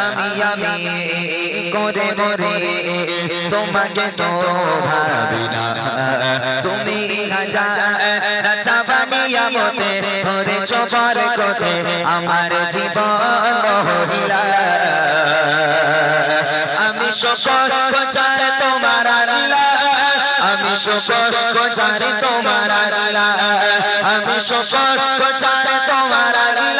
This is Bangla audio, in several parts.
আমি আমি করে মরে তোমাকে তো ভাবি না তুমি ধরে চোপার আমার জীবন মহল্লা আমি কোচার তোমার আল্লাহ আমি শকর কোচার তোমার আল্লাহ। আমি শকর কোচার তোমার আল্লাহ।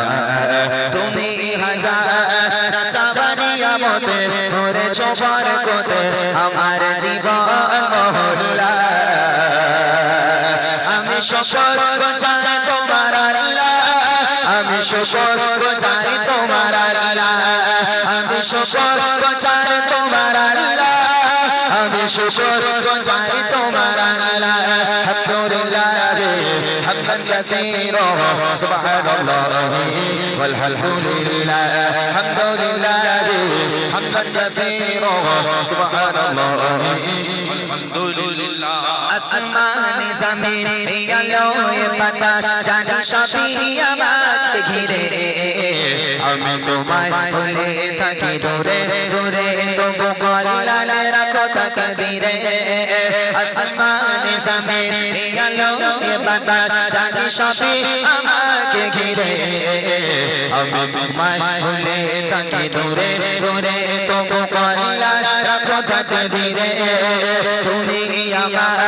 তুমি হাজার চাবানিয়া মতে ধরে চোবার কোতে আমার জীবন মহল্লা। আমি শকর গোচারি তোমার আল্লাহ। আমি শকর গোচারি তোমার আল্লাহ। আমি শকর গোচারি তোমার আল্লাহ। আমি শকর গোচারি তোমার আল্লাহ। كثيرا سبحان الله والحمد لله الحمد لله حمدا كثيرا سبحان الله আলহামদুলিল্লাহ আসমানে জমিন এই আলো এ বাতাস জানি সবই আমাকে ঘিরে আমি তোমায় ভুলে থাকি দূরে দূরে তবু গলালে রাখো তাকদীরে। আসমানে এই আলো বাতাস জানি সবই আমাকে ঘিরে। আমি তোমায় ভুলে থাকি দূরে দূরে তবু গলালে রাখো তাকদীরে। তুমি আমার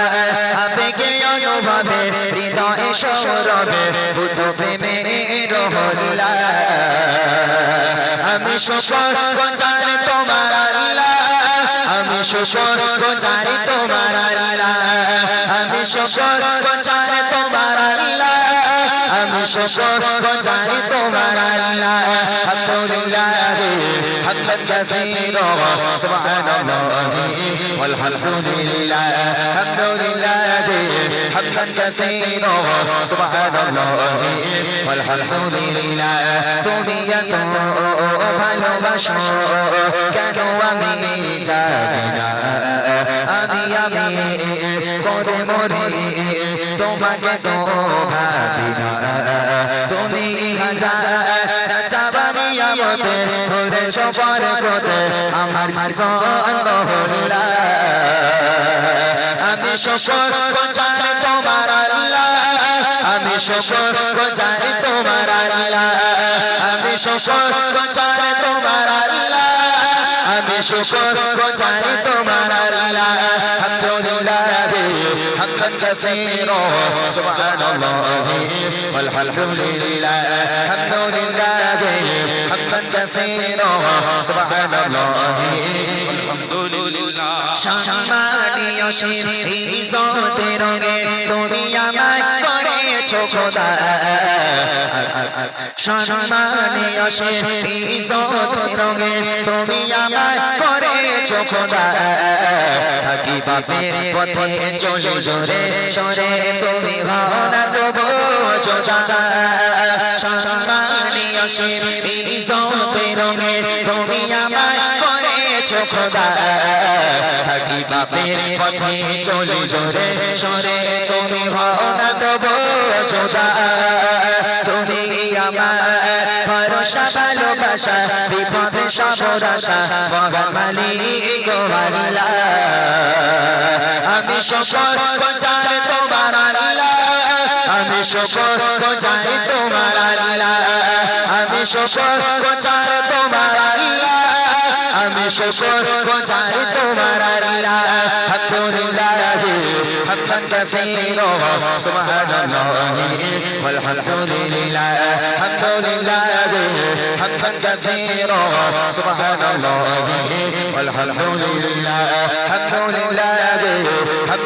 আবেগে অনুভবে, হৃদয়ে সৌরভে বুদ্ধ প্রেমে রহল্লা। আমি শুকর গোচারি তোমার আল্লাহ আমি শুকর গোচারি তোমার আল্লাহ আমি শুকর গোচারি তোমার আল্লাহ আমি শুকর গোচারি তোমার আল্লাহ আলহামদুলিল্লাহ حمدا كثيرا سبحان الله والحمد لله الحمد لله حمدا كثيرا سبحان الله والحمد لله তুমি এত ভালোবাসো কেন আমি জানি না আমি আমি করে মরি তোমাকে তো ভাবি না তুমি হাজার চাবানিয়া মতে ধরে সবার কোতে আমার জীবন মহল্লা আমি শকর কোচারি তোমার আল্লাহ আমি শকর কোচারি তোমার আল্লাহ আমি শকর কোচারি তোমার আল্লাহ আমি শকর কোচারি তোমার আল্লাহ আলহামদুলিল্লাহ حمدا كثيرا سبحان الله والحمد لله الحمد لله حمدا كثيرا سبحان الله আলহামদুলিল্লাহ সম্মানীয় ইজ্জতের রঙে তুমি আমায় করেছ খোদা। সম্মানীয় ইজ্জতের রঙে তুমি আমায় করেছ খোদা। থাকি বাপের পথে চলে জোরে সরে তুমি হও না তবু যোজা সম্মানীয় ইজ্জতের রঙে তুমি আমায় করেছ খোদা থাকি বাপের পথে চলে জোরে সরে তুমি হও না তবু যোজা তুমি আমার ভরসা ভালোবাসা বিপদে সবরাশা মহান মালিক আল্লাহ আমি সকল কোচার তোমার আল্লাহ আমি সকল কোচার তোমার আল্লাহ আমি শুকর গোচার তোমার শেষ পৌঁছায় তোমার আল্লাহ আলহামদুলিল্লাহ হামদান কাসীর সুবহানাল্লাহ আলহামদুলিল্লাহ আলহামদুলিল্লাহ হামদান কাসীর সুবহানাল্লাহ আলহামদুলিল্লাহ আলহামদুলিল্লাহ